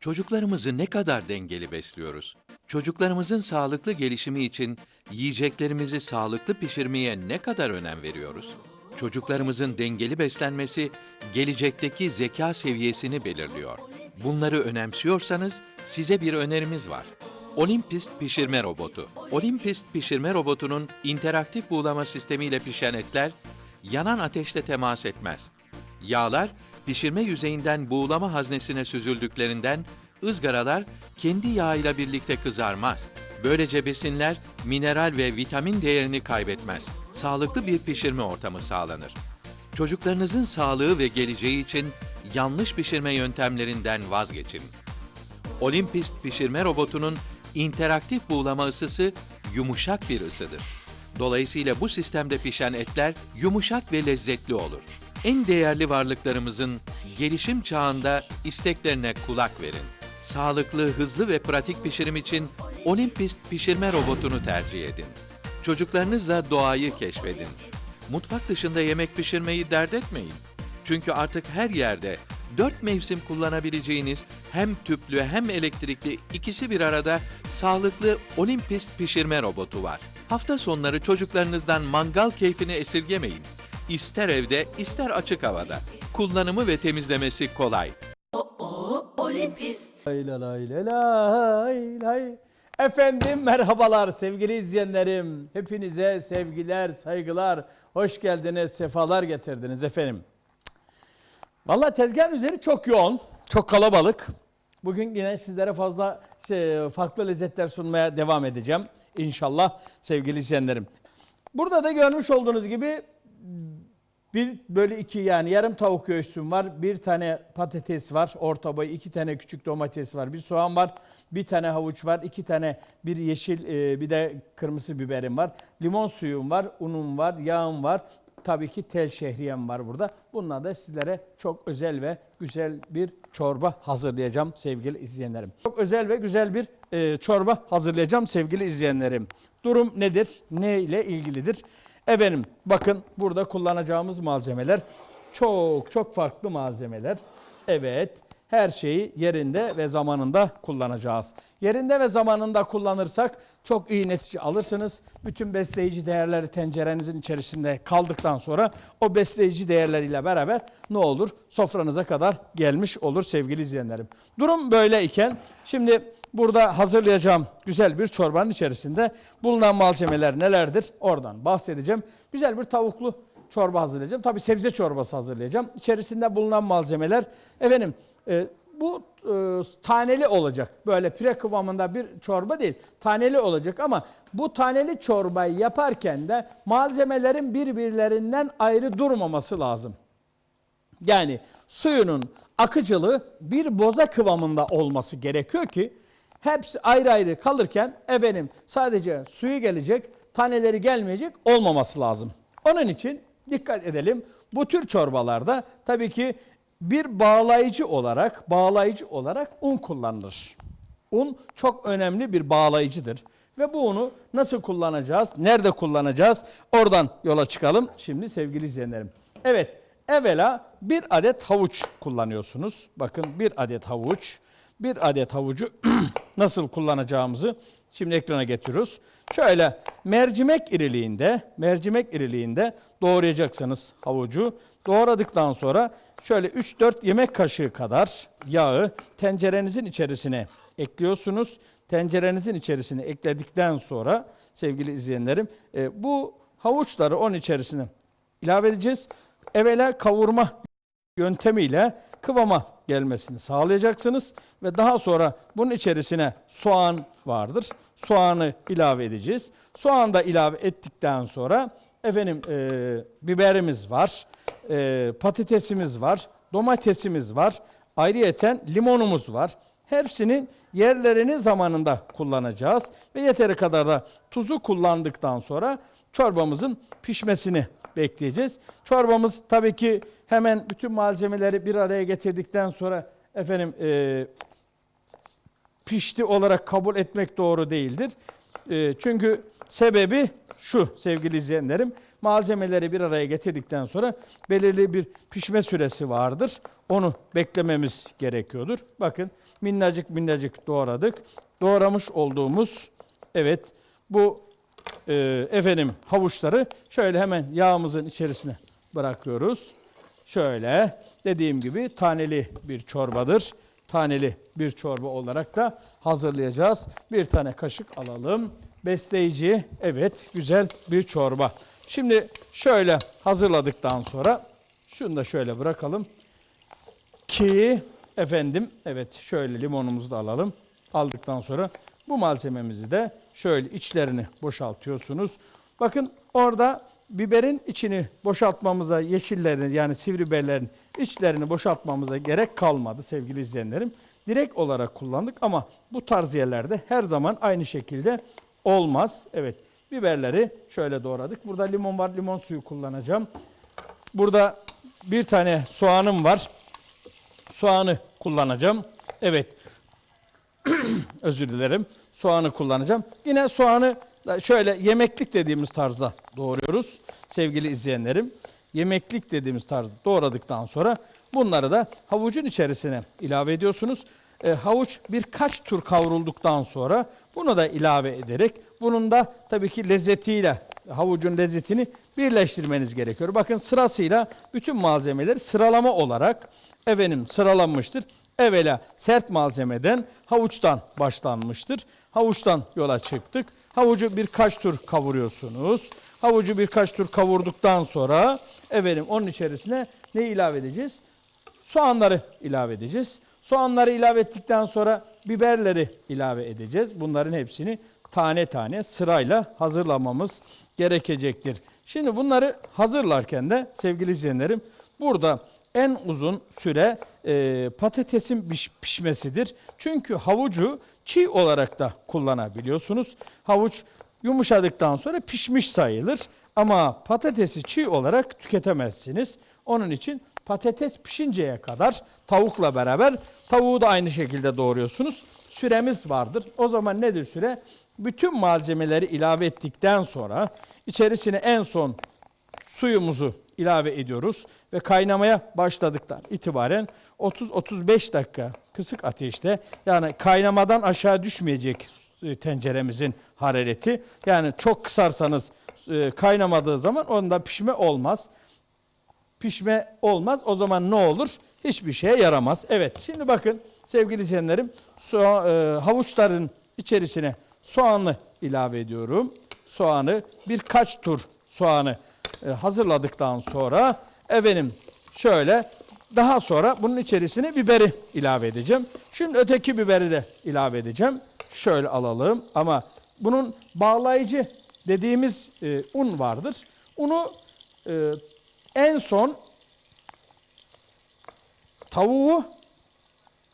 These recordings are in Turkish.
Çocuklarımızı ne kadar dengeli besliyoruz? Çocuklarımızın sağlıklı gelişimi için yiyeceklerimizi sağlıklı pişirmeye ne kadar önem veriyoruz? Çocuklarımızın dengeli beslenmesi gelecekteki zeka seviyesini belirliyor. Bunları önemsiyorsanız size bir önerimiz var. Olympist pişirme robotu. Olympist pişirme robotunun interaktif buğulama sistemiyle pişen etler yanan ateşte temas etmez. Yağlar pişirme yüzeyinden buğulama haznesine süzüldüklerinden ızgaralar kendi yağıyla birlikte kızarmaz. Böylece besinler mineral ve vitamin değerini kaybetmez. Sağlıklı bir pişirme ortamı sağlanır. Çocuklarınızın sağlığı ve geleceği için yanlış pişirme yöntemlerinden vazgeçin. Olympist pişirme robotunun interaktif buğulama ısısı yumuşak bir ısıdır. Dolayısıyla bu sistemde pişen etler yumuşak ve lezzetli olur. En değerli varlıklarımızın gelişim çağında isteklerine kulak verin. Sağlıklı, hızlı ve pratik pişirim için Olympist pişirme robotunu tercih edin. Çocuklarınızla doğayı keşfedin. Mutfak dışında yemek pişirmeyi dert etmeyin. Çünkü artık her yerde dört mevsim kullanabileceğiniz hem tüplü hem elektrikli ikisi bir arada sağlıklı Olympist pişirme robotu var. Hafta sonları çocuklarınızdan mangal keyfini esirgemeyin. İster evde ister açık havada. Kullanımı ve temizlemesi kolay. Olympist. Lay lay lay lay lay. Efendim merhabalar sevgili izleyenlerim. Hepinize sevgiler, saygılar. Hoş geldiniz, sefalar getirdiniz efendim. Valla tezgahın üzeri çok yoğun, çok kalabalık. Bugün yine sizlere fazla şey, farklı lezzetler sunmaya devam edeceğim. İnşallah sevgili izleyenlerim. Burada da görmüş olduğunuz gibi bir böyle iki yani yarım tavuk göğsüm var. Bir tane patates var. Orta boy iki tane küçük domates var. Bir soğan var. Bir tane havuç var. iki tane bir yeşil e, bir de kırmızı biberim var. Limon suyum var. Unum var. Yağım var. Tabii ki tel şehriyem var burada. Bununla da sizlere çok özel ve güzel bir çorba hazırlayacağım sevgili izleyenlerim. Çok özel ve güzel bir e, çorba hazırlayacağım sevgili izleyenlerim. Durum nedir? Ne ile ilgilidir? Efendim bakın burada kullanacağımız malzemeler çok çok farklı malzemeler. Evet her şeyi yerinde ve zamanında kullanacağız. Yerinde ve zamanında kullanırsak çok iyi netice alırsınız. Bütün besleyici değerleri tencerenizin içerisinde kaldıktan sonra o besleyici değerleriyle beraber ne olur? Sofranıza kadar gelmiş olur sevgili izleyenlerim. Durum böyle iken şimdi burada hazırlayacağım güzel bir çorbanın içerisinde bulunan malzemeler nelerdir? Oradan bahsedeceğim. Güzel bir tavuklu çorba hazırlayacağım. Tabii sebze çorbası hazırlayacağım. İçerisinde bulunan malzemeler efendim e, bu e, taneli olacak. Böyle pire kıvamında bir çorba değil. Taneli olacak ama bu taneli çorbayı yaparken de malzemelerin birbirlerinden ayrı durmaması lazım. Yani suyunun akıcılığı bir boza kıvamında olması gerekiyor ki hepsi ayrı ayrı kalırken efendim sadece suyu gelecek, taneleri gelmeyecek olmaması lazım. Onun için dikkat edelim. Bu tür çorbalarda tabii ki bir bağlayıcı olarak, bağlayıcı olarak un kullanılır. Un çok önemli bir bağlayıcıdır. Ve bu unu nasıl kullanacağız? Nerede kullanacağız? Oradan yola çıkalım. Şimdi sevgili izleyenlerim. Evet, evvela bir adet havuç kullanıyorsunuz. Bakın bir adet havuç. Bir adet havucu nasıl kullanacağımızı şimdi ekrana getiriyoruz. Şöyle mercimek iriliğinde, mercimek iriliğinde doğrayacaksınız havucu. Doğradıktan sonra şöyle 3-4 yemek kaşığı kadar yağı tencerenizin içerisine ekliyorsunuz. Tencerenizin içerisine ekledikten sonra sevgili izleyenlerim e, bu havuçları onun içerisine ilave edeceğiz. Evvela kavurma yöntemiyle kıvama gelmesini sağlayacaksınız ve daha sonra bunun içerisine soğan vardır. Soğanı ilave edeceğiz. Soğan da ilave ettikten sonra efendim e, biberimiz var, e, patatesimiz var, domatesimiz var, ayrıyeten limonumuz var. Hepsinin yerlerini zamanında kullanacağız ve yeteri kadar da tuzu kullandıktan sonra çorbamızın pişmesini bekleyeceğiz. Çorbamız tabii ki hemen bütün malzemeleri bir araya getirdikten sonra efendim e, pişti olarak kabul etmek doğru değildir. E, çünkü sebebi şu sevgili izleyenlerim malzemeleri bir araya getirdikten sonra belirli bir pişme süresi vardır. Onu beklememiz gerekiyordur. Bakın minnacık minnacık doğradık. Doğramış olduğumuz evet bu e, efendim havuçları şöyle hemen yağımızın içerisine bırakıyoruz. Şöyle dediğim gibi taneli bir çorbadır. Taneli bir çorba olarak da hazırlayacağız. Bir tane kaşık alalım. Besleyici, evet güzel bir çorba. Şimdi şöyle hazırladıktan sonra şunu da şöyle bırakalım. Ki efendim evet şöyle limonumuzu da alalım. Aldıktan sonra bu malzememizi de şöyle içlerini boşaltıyorsunuz. Bakın orada biberin içini boşaltmamıza yeşillerini yani sivri biberlerin içlerini boşaltmamıza gerek kalmadı sevgili izleyenlerim. Direkt olarak kullandık ama bu tarz yerlerde her zaman aynı şekilde olmaz. Evet biberleri şöyle doğradık. Burada limon var limon suyu kullanacağım. Burada bir tane soğanım var. Soğanı kullanacağım. Evet. Özür dilerim. Soğanı kullanacağım. Yine soğanı şöyle yemeklik dediğimiz tarzda doğruyoruz. Sevgili izleyenlerim. Yemeklik dediğimiz tarzda doğradıktan sonra bunları da havucun içerisine ilave ediyorsunuz. E, havuç birkaç tur kavrulduktan sonra bunu da ilave ederek bunun da tabii ki lezzetiyle havucun lezzetini birleştirmeniz gerekiyor. Bakın sırasıyla bütün malzemeler sıralama olarak efendim sıralanmıştır. Evvela sert malzemeden havuçtan başlanmıştır. Havuçtan yola çıktık. Havucu birkaç tur kavuruyorsunuz. Havucu birkaç tur kavurduktan sonra efendim onun içerisine ne ilave edeceğiz? Soğanları ilave edeceğiz. Soğanları ilave ettikten sonra biberleri ilave edeceğiz. Bunların hepsini tane tane sırayla hazırlamamız gerekecektir. Şimdi bunları hazırlarken de sevgili izleyenlerim burada en uzun süre e, patatesin piş- pişmesidir. Çünkü havucu çiğ olarak da kullanabiliyorsunuz. Havuç yumuşadıktan sonra pişmiş sayılır. Ama patatesi çiğ olarak tüketemezsiniz. Onun için patates pişinceye kadar tavukla beraber tavuğu da aynı şekilde doğruyorsunuz. Süremiz vardır. O zaman nedir süre? Bütün malzemeleri ilave ettikten sonra içerisine en son suyumuzu ilave ediyoruz ve kaynamaya başladıktan itibaren 30-35 dakika kısık ateşte yani kaynamadan aşağı düşmeyecek e, tenceremizin harareti. Yani çok kısarsanız e, kaynamadığı zaman onda pişme olmaz. Pişme olmaz. O zaman ne olur? Hiçbir şeye yaramaz. Evet şimdi bakın sevgili izleyenlerim soğa- e, havuçların içerisine soğanı ilave ediyorum. Soğanı birkaç tur soğanı e, hazırladıktan sonra efendim şöyle daha sonra bunun içerisine biberi ilave edeceğim. Şimdi öteki biberi de ilave edeceğim. Şöyle alalım ama bunun bağlayıcı dediğimiz e, un vardır. Unu e, en son tavuğu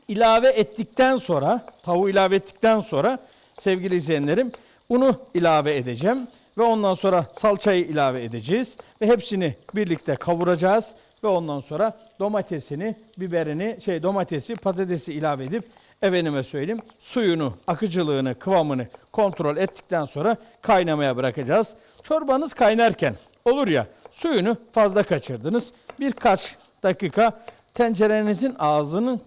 ilave ettikten sonra, tavuğu ilave ettikten sonra sevgili izleyenlerim unu ilave edeceğim ve ondan sonra salçayı ilave edeceğiz ve hepsini birlikte kavuracağız ve ondan sonra domatesini, biberini, şey domatesi, patatesi ilave edip efendime söyleyeyim suyunu, akıcılığını, kıvamını kontrol ettikten sonra kaynamaya bırakacağız. Çorbanız kaynarken olur ya suyunu fazla kaçırdınız. Birkaç dakika tencerenizin ağzının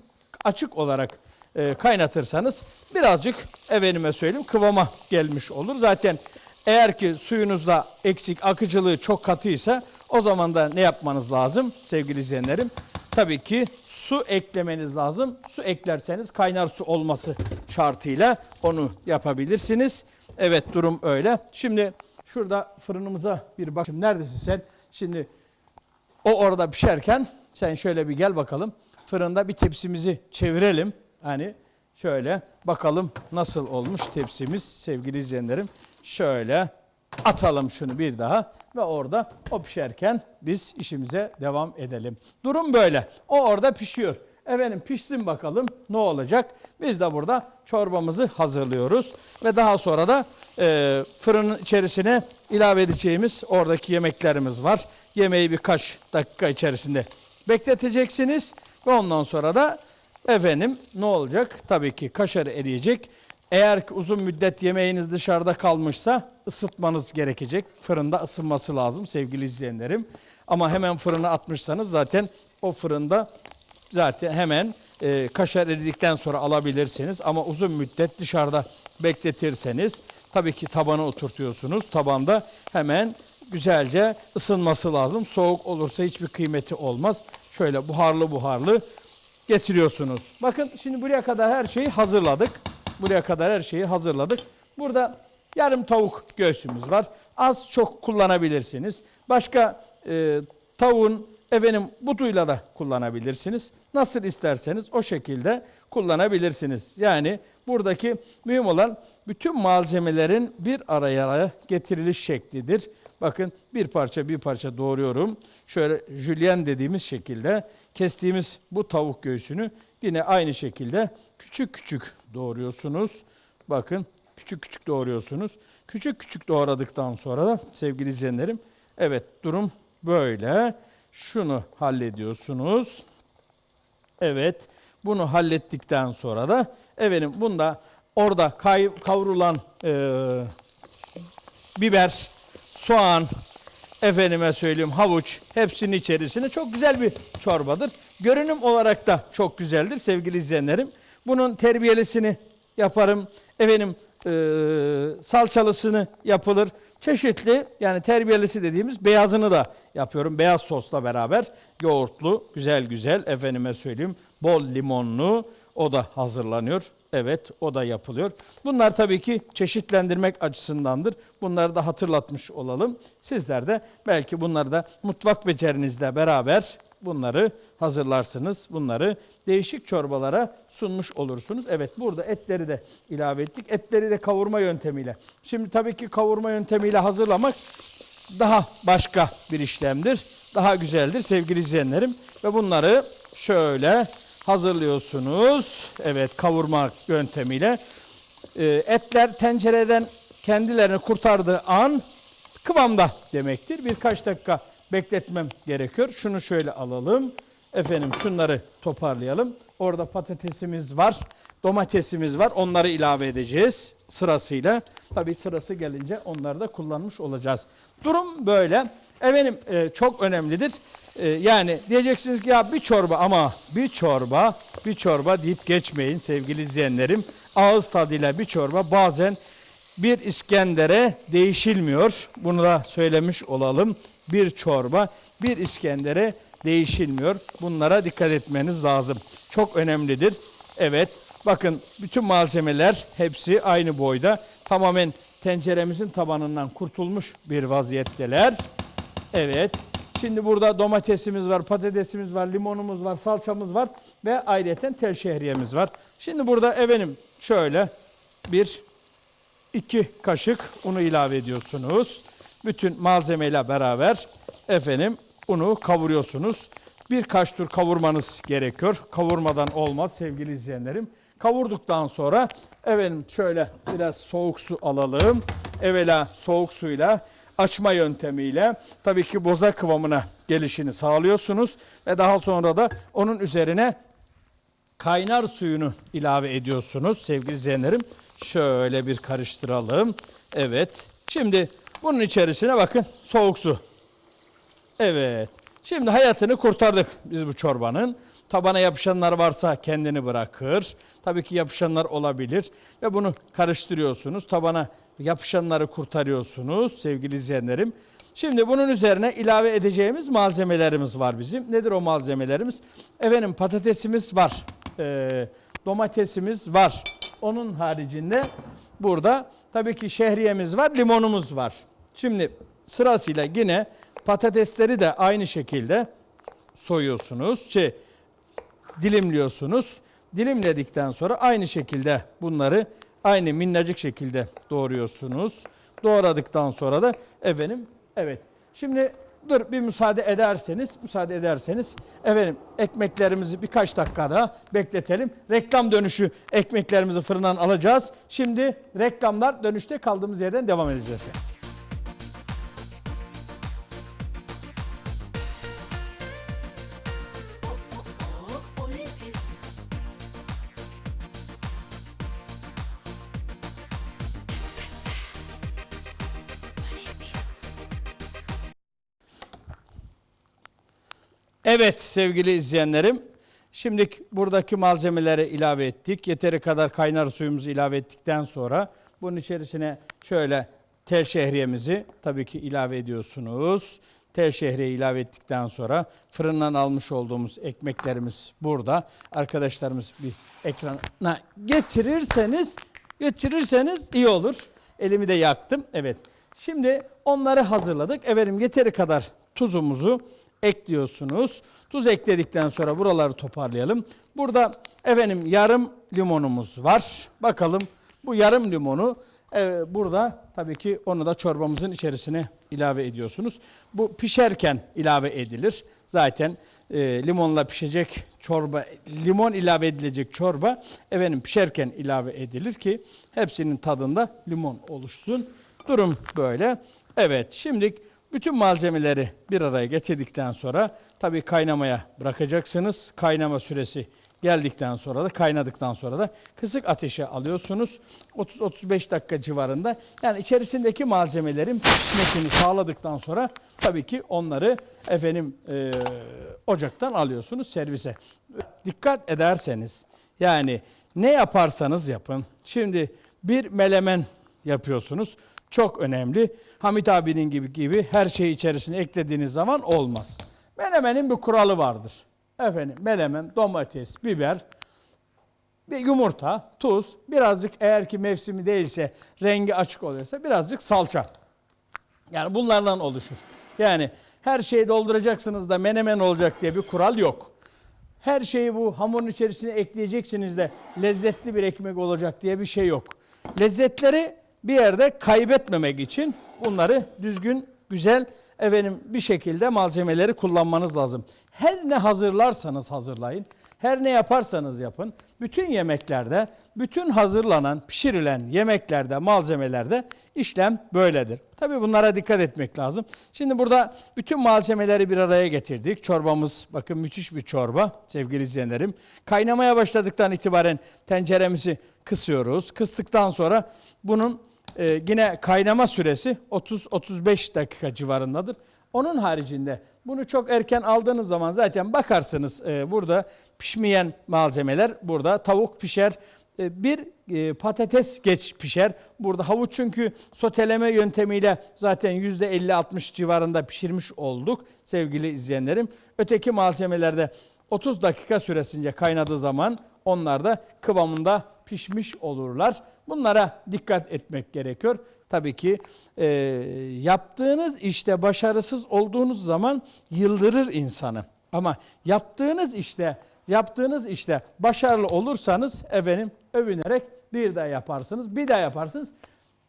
açık olarak e, kaynatırsanız birazcık efendime söyleyeyim kıvama gelmiş olur. Zaten eğer ki suyunuzda eksik akıcılığı çok katıysa o zaman da ne yapmanız lazım sevgili izleyenlerim? Tabii ki su eklemeniz lazım. Su eklerseniz kaynar su olması şartıyla onu yapabilirsiniz. Evet durum öyle. Şimdi şurada fırınımıza bir bak. Şimdi neredesin sen? Şimdi o orada pişerken sen şöyle bir gel bakalım. Fırında bir tepsimizi çevirelim. Hani şöyle bakalım nasıl olmuş tepsimiz sevgili izleyenlerim. Şöyle atalım şunu bir daha ve orada o pişerken biz işimize devam edelim. Durum böyle. O orada pişiyor. Efendim pişsin bakalım ne olacak. Biz de burada çorbamızı hazırlıyoruz ve daha sonra da e, fırının içerisine ilave edeceğimiz oradaki yemeklerimiz var. Yemeği birkaç dakika içerisinde bekleteceksiniz ve ondan sonra da efendim ne olacak? Tabii ki kaşarı eriyecek. Eğer uzun müddet yemeğiniz dışarıda kalmışsa ısıtmanız gerekecek. Fırında ısınması lazım sevgili izleyenlerim. Ama hemen fırına atmışsanız zaten o fırında zaten hemen e, kaşar eridikten sonra alabilirsiniz. Ama uzun müddet dışarıda bekletirseniz tabii ki tabana oturtuyorsunuz. Tabanda hemen güzelce ısınması lazım. Soğuk olursa hiçbir kıymeti olmaz. Şöyle buharlı buharlı getiriyorsunuz. Bakın şimdi buraya kadar her şeyi hazırladık. Buraya kadar her şeyi hazırladık. Burada yarım tavuk göğsümüz var. Az çok kullanabilirsiniz. Başka e, tavuğun efendim buduyla da kullanabilirsiniz. Nasıl isterseniz o şekilde kullanabilirsiniz. Yani buradaki mühim olan bütün malzemelerin bir araya getiriliş şeklidir. Bakın bir parça bir parça doğruyorum. Şöyle jülyen dediğimiz şekilde kestiğimiz bu tavuk göğsünü yine aynı şekilde küçük küçük doğruyorsunuz. Bakın küçük küçük doğruyorsunuz. Küçük küçük doğradıktan sonra da sevgili izleyenlerim evet durum böyle. Şunu hallediyorsunuz. Evet bunu hallettikten sonra da efendim bunda orada kay, kavrulan eee biber, soğan, efendime söyleyeyim havuç hepsinin içerisine çok güzel bir çorbadır. Görünüm olarak da çok güzeldir sevgili izleyenlerim. Bunun terbiyelisini yaparım. Efendim e, salçalısını yapılır. Çeşitli yani terbiyelisi dediğimiz beyazını da yapıyorum. Beyaz sosla beraber yoğurtlu güzel güzel efendime söyleyeyim bol limonlu o da hazırlanıyor. Evet o da yapılıyor. Bunlar tabii ki çeşitlendirmek açısındandır. Bunları da hatırlatmış olalım. Sizler de belki bunları da mutfak becerinizle beraber bunları hazırlarsınız. Bunları değişik çorbalara sunmuş olursunuz. Evet burada etleri de ilave ettik. Etleri de kavurma yöntemiyle. Şimdi tabii ki kavurma yöntemiyle hazırlamak daha başka bir işlemdir. Daha güzeldir sevgili izleyenlerim. Ve bunları şöyle hazırlıyorsunuz. Evet kavurma yöntemiyle. Ee, etler tencereden kendilerini kurtardığı an kıvamda demektir. Birkaç dakika bekletmem gerekiyor. Şunu şöyle alalım. Efendim şunları toparlayalım. Orada patatesimiz var, domatesimiz var. Onları ilave edeceğiz sırasıyla. Tabii sırası gelince onları da kullanmış olacağız. Durum böyle. Efendim e, çok önemlidir. E, yani diyeceksiniz ki ya bir çorba ama bir çorba, bir çorba deyip geçmeyin sevgili izleyenlerim. Ağız tadıyla bir çorba bazen bir İskender'e değişilmiyor. Bunu da söylemiş olalım. Bir çorba bir İskender'e değişilmiyor. Bunlara dikkat etmeniz lazım. Çok önemlidir. Evet bakın bütün malzemeler hepsi aynı boyda. Tamamen tenceremizin tabanından kurtulmuş bir vaziyetteler. Evet. Şimdi burada domatesimiz var, patatesimiz var, limonumuz var, salçamız var ve ayrıca tel şehriyemiz var. Şimdi burada efendim şöyle bir iki kaşık unu ilave ediyorsunuz. Bütün malzemeyle beraber efendim unu kavuruyorsunuz. Birkaç tur kavurmanız gerekiyor. Kavurmadan olmaz sevgili izleyenlerim. Kavurduktan sonra efendim şöyle biraz soğuk su alalım. Evvela soğuk suyla açma yöntemiyle tabii ki boza kıvamına gelişini sağlıyorsunuz ve daha sonra da onun üzerine kaynar suyunu ilave ediyorsunuz sevgili izleyenlerim. Şöyle bir karıştıralım. Evet. Şimdi bunun içerisine bakın soğuk su. Evet. Şimdi hayatını kurtardık biz bu çorbanın. Tabana yapışanlar varsa kendini bırakır. Tabii ki yapışanlar olabilir. Ve bunu karıştırıyorsunuz. Tabana yapışanları kurtarıyorsunuz sevgili izleyenlerim. Şimdi bunun üzerine ilave edeceğimiz malzemelerimiz var bizim. Nedir o malzemelerimiz? Efendim patatesimiz var. Ee, domatesimiz var. Onun haricinde burada tabii ki şehriyemiz var, limonumuz var. Şimdi sırasıyla yine patatesleri de aynı şekilde soyuyorsunuz. Şey, dilimliyorsunuz. Dilimledikten sonra aynı şekilde bunları aynı minnacık şekilde doğruyorsunuz. Doğradıktan sonra da efendim evet. Şimdi dur bir müsaade ederseniz, müsaade ederseniz efendim ekmeklerimizi birkaç dakikada bekletelim. Reklam dönüşü ekmeklerimizi fırından alacağız. Şimdi reklamlar dönüşte kaldığımız yerden devam edeceğiz efendim. Evet sevgili izleyenlerim. Şimdi buradaki malzemeleri ilave ettik. Yeteri kadar kaynar suyumuzu ilave ettikten sonra bunun içerisine şöyle tel şehriyemizi tabii ki ilave ediyorsunuz. Tel şehriye ilave ettikten sonra fırından almış olduğumuz ekmeklerimiz burada. Arkadaşlarımız bir ekrana geçirirseniz geçirirseniz iyi olur. Elimi de yaktım. Evet. Şimdi onları hazırladık. Efendim yeteri kadar tuzumuzu ekliyorsunuz. Tuz ekledikten sonra buraları toparlayalım. Burada efendim yarım limonumuz var. Bakalım bu yarım limonu e, burada tabii ki onu da çorbamızın içerisine ilave ediyorsunuz. Bu pişerken ilave edilir. Zaten e, limonla pişecek çorba, limon ilave edilecek çorba efendim pişerken ilave edilir ki hepsinin tadında limon oluşsun. Durum böyle. Evet şimdi bütün malzemeleri bir araya getirdikten sonra tabii kaynamaya bırakacaksınız. Kaynama süresi geldikten sonra da kaynadıktan sonra da kısık ateşe alıyorsunuz. 30-35 dakika civarında. Yani içerisindeki malzemelerin pişmesini sağladıktan sonra tabii ki onları efendim e, ocaktan alıyorsunuz servise. Dikkat ederseniz yani ne yaparsanız yapın. Şimdi bir melemen yapıyorsunuz. Çok önemli. Hamit abinin gibi gibi her şeyi içerisine eklediğiniz zaman olmaz. Melemenin bir kuralı vardır. Efendim melemen, domates, biber, bir yumurta, tuz, birazcık eğer ki mevsimi değilse, rengi açık oluyorsa birazcık salça. Yani bunlardan oluşur. Yani her şeyi dolduracaksınız da menemen olacak diye bir kural yok. Her şeyi bu hamurun içerisine ekleyeceksiniz de lezzetli bir ekmek olacak diye bir şey yok. Lezzetleri bir yerde kaybetmemek için bunları düzgün, güzel efendim bir şekilde malzemeleri kullanmanız lazım. Her ne hazırlarsanız hazırlayın, her ne yaparsanız yapın. Bütün yemeklerde, bütün hazırlanan, pişirilen yemeklerde, malzemelerde işlem böyledir. Tabii bunlara dikkat etmek lazım. Şimdi burada bütün malzemeleri bir araya getirdik. Çorbamız bakın müthiş bir çorba sevgili izleyenlerim. Kaynamaya başladıktan itibaren tenceremizi kısıyoruz. Kıstıktan sonra bunun e, yine kaynama süresi 30-35 dakika civarındadır. Onun haricinde bunu çok erken aldığınız zaman zaten bakarsınız e, burada pişmeyen malzemeler burada tavuk pişer e, bir e, patates geç pişer. Burada havuç çünkü soteleme yöntemiyle zaten %50-60 civarında pişirmiş olduk sevgili izleyenlerim. Öteki malzemelerde 30 dakika süresince kaynadığı zaman onlar da kıvamında pişmiş olurlar. Bunlara dikkat etmek gerekiyor. Tabii ki e, yaptığınız işte başarısız olduğunuz zaman yıldırır insanı. Ama yaptığınız işte yaptığınız işte başarılı olursanız efendim övünerek bir daha yaparsınız, bir daha yaparsınız.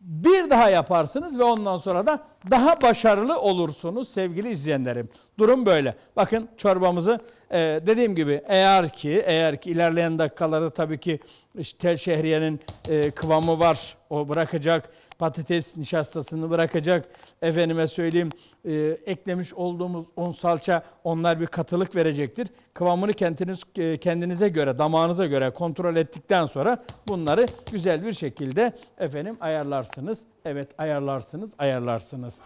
Bir daha yaparsınız ve ondan sonra da daha başarılı olursunuz sevgili izleyenlerim. Durum böyle. Bakın çorbamızı e, dediğim gibi eğer ki eğer ki ilerleyen dakikaları tabii ki işte tel şehriyenin e, kıvamı var. O bırakacak. Patates nişastasını bırakacak. Efendime söyleyeyim e, eklemiş olduğumuz un salça onlar bir katılık verecektir. Kıvamını kendiniz e, kendinize göre, damağınıza göre kontrol ettikten sonra bunları güzel bir şekilde efendim ayarlarsınız. Evet ayarlarsınız, ayarlarsınız.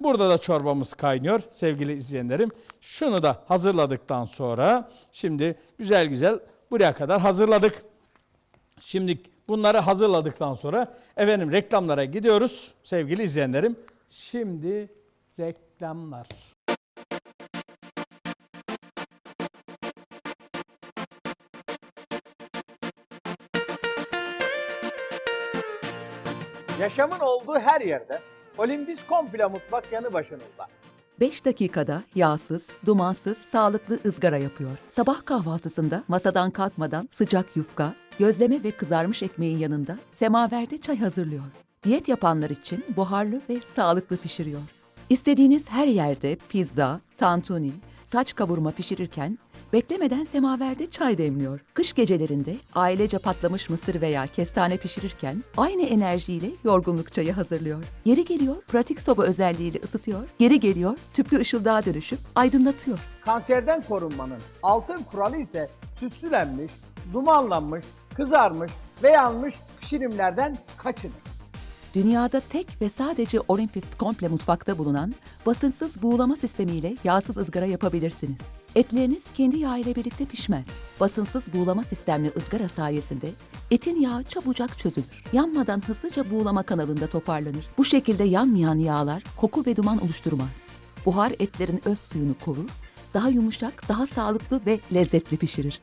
Burada da çorbamız kaynıyor sevgili izleyenlerim. Şunu da hazırladıktan sonra şimdi güzel güzel buraya kadar hazırladık. Şimdi bunları hazırladıktan sonra efendim reklamlara gidiyoruz sevgili izleyenlerim. Şimdi reklamlar. Yaşamın olduğu her yerde Olimpis Komple Mutfak yanı başınızda. 5 dakikada yağsız, dumansız, sağlıklı ızgara yapıyor. Sabah kahvaltısında masadan kalkmadan sıcak yufka, gözleme ve kızarmış ekmeğin yanında semaverde çay hazırlıyor. Diyet yapanlar için buharlı ve sağlıklı pişiriyor. İstediğiniz her yerde pizza, tantuni, saç kavurma pişirirken beklemeden semaverde çay demliyor. Kış gecelerinde ailece patlamış mısır veya kestane pişirirken aynı enerjiyle yorgunluk çayı hazırlıyor. Yeri geliyor pratik soba özelliğiyle ısıtıyor, yeri geliyor tüplü ışıldığa dönüşüp aydınlatıyor. Kanserden korunmanın altın kuralı ise tütsülenmiş, dumanlanmış, kızarmış ve yanmış pişirimlerden kaçının. Dünyada tek ve sadece Olympus komple mutfakta bulunan basınçsız buğulama sistemiyle yağsız ızgara yapabilirsiniz. Etleriniz kendi yağ ile birlikte pişmez. Basınsız buğulama sistemli ızgara sayesinde etin yağı çabucak çözülür. Yanmadan hızlıca buğulama kanalında toparlanır. Bu şekilde yanmayan yağlar koku ve duman oluşturmaz. Buhar etlerin öz suyunu korur, daha yumuşak, daha sağlıklı ve lezzetli pişirir.